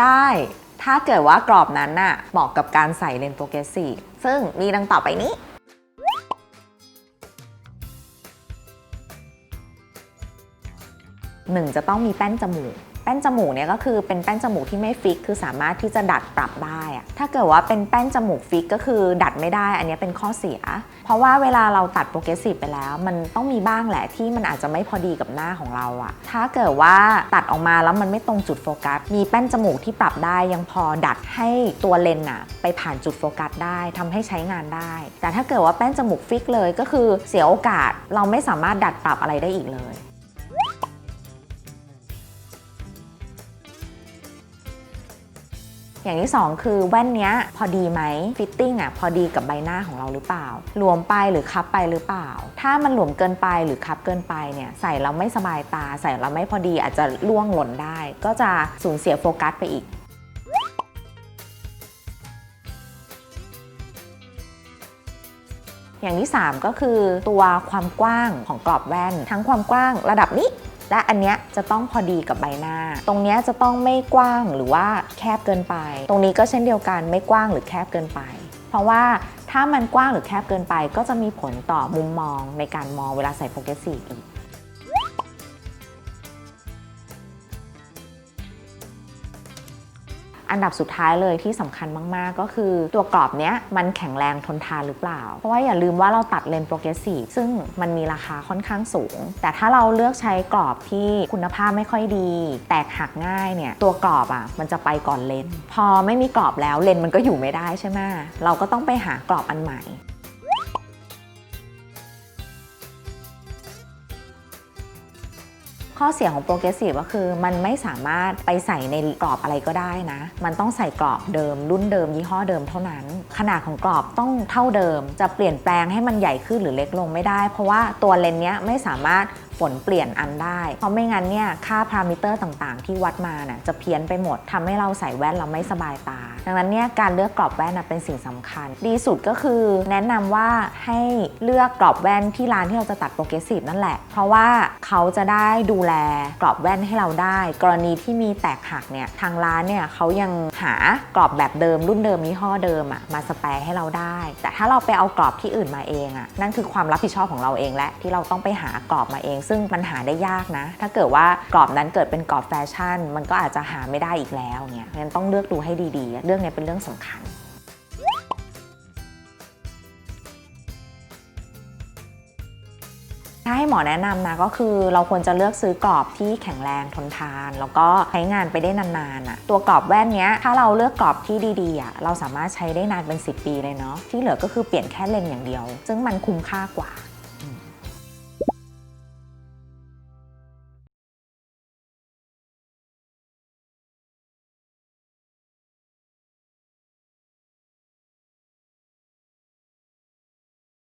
ได้ถ้าเกิดว่ากรอบนั้นน่ะเหมาะกับการใส่เลนส์โปรเกรสซีฟซึ่งมีดังต่อไปนี้ หนึ่งจะต้องมีแป้นจมูก ป้นจมูกเนี่ยก็คือเป็นแป้นจมูกที่ไม่ฟิก คือสามารถที่จะดัดปรับได้อะถ้าเกิดว่าเป็นแป้นจมูกฟิกก็คือดัดไม่ได้ อันนี้เป็นข้อเสีย เพราะว่าเวลาเราตัดโปรเกรสซีฟไปแล้ว มันต้องมีบ้างแหละที่มันอาจจะไม่พอดีกับหน้าของเราอะถ้าเกิดว่าตัดออกมาแล้วมันไม่ตรงจุดโฟกัส มีแป้นจมูกที่ปรับได้ยังพอดัดให้ตัวเลนส์อะไปผ่านจุดโฟกัสได้ทำให้ใช้งานได้ แต่ถ้าเกิดว่าแป้นจมูกฟิกเลยก็คือเสียโอกาสเราไม่สามารถดัดปรับอะไรได้อีกเลย อย่างที่ 2 คือแว่นนี้พอดีไหมฟิตติ้งอะพอดีกับใบหน้าของเราหรือเปล่า หลวมไปหรือคับไปหรือเปล่า ถ้ามันหลวมเกินไปหรือคับเกินไปเนี่ยใส่เราไม่สบายตา ใส่เราไม่พอดีอาจจะล่วงหล่นได้ ก็จะสูญเสียโฟกัสไปอีกอย่างที่ 3 ก็คือตัวความกว้างของกรอบแว่น ทั้งความกว้างระดับนี้ และอันเนี้ย จะต้องพอดีกับใบหน้า ตรงนี้จะต้องไม่กว้างหรือว่าแคบเกินไป ตรงนี้ก็เช่นเดียวกันไม่กว้างหรือแคบเกินไป เพราะว่าถ้ามันกว้างหรือแคบเกินไป ก็จะมีผลต่อมุมมองในการมองเวลาใส่โฟกัสสีอีก อันดับสุดท้ายเลยที่สำคัญมาก ๆ ก็คือตัวกรอบเนี้ยมันแข็งแรงทนทานหรือเปล่า เพราะว่าอย่าลืมว่าเราตัดเลนส์โปรเกรสซีฟซึ่งมันมีราคาค่อนข้างสูง แต่ถ้าเราเลือกใช้กรอบที่คุณภาพไม่ค่อยดี แตกหักง่ายเนี่ยตัวกรอบอะมันจะไปก่อนเลนส์พอไม่มีกรอบแล้วเลนส์มันก็อยู่ไม่ได้ใช่ไหมเราก็ต้องไปหากรอบอันใหม่ ข้อเสียของโปรเกรสซีฟก็คือ มันไม่สามารถไปใส่ในกรอบอะไรก็ได้นะ มันต้องใส่กรอบเดิม รุ่นเดิมยี่ห้อเดิมเท่านั้น ขนาดของกรอบต้องเท่าเดิม จะเปลี่ยนแปลงให้มันใหญ่ขึ้นหรือเล็กลงไม่ได้ เพราะว่าตัวเลนส์เนี้ยไม่สามารถ ฝนเปลี่ยนอันได้ เพราะไม่งั้นเนี่ยค่าพารามิเตอร์ต่างๆ ที่วัดมาน่ะจะเพี้ยนไปหมดทำให้เราใส่แว่นเราไม่สบายตา ดังนั้นเนี่ยการเลือกกรอบแว่นนะเป็นสิ่งสำคัญ ดีสุดก็คือแนะนำว่าให้เลือกกรอบแว่นที่ร้านที่เราจะตัดโปรเกรสซีฟนั่นแหละ เพราะว่าเขาจะได้ดูแลกรอบแว่นให้เราได้ กรณีที่มีแตกหักเนี่ยทางร้านเนี่ยเขายังหากรอบแบบเดิมรุ่นเดิมยี่ห้อเดิมอะมาสแปรให้เราได้ แต่ถ้าเราไปเอากรอบที่อื่นมาเองอะนั่นคือความรับผิดชอบของเราเองและที่เราต้องไปหากรอบมาเองซึ่งมันหาได้ยากนะ ถ้าเกิดว่ากรอบนั้นเกิดเป็นกรอบแฟชั่น มันก็อาจจะหาไม่ได้อีกแล้วเนี่ยงั้นต้องเลือกดูให้ดีๆ เรื่องนี้เป็นเรื่องสำคัญถ้าให้หมอแนะนำนะก็คือเราควรจะเลือกซื้อกรอบที่แข็งแรงทนทาน แล้วก็ใช้งานไปได้นานๆอะตัวกรอบแว่นเนี้ยถ้าเราเลือกกรอบที่ดีๆอะเราสามารถใช้ได้นานเป็น 10 ปีเลยเนาะที่เหลือก็คือเปลี่ยนแค่เลนส์อย่างเดียว ซึ่งมันคุ้มค่ากว่า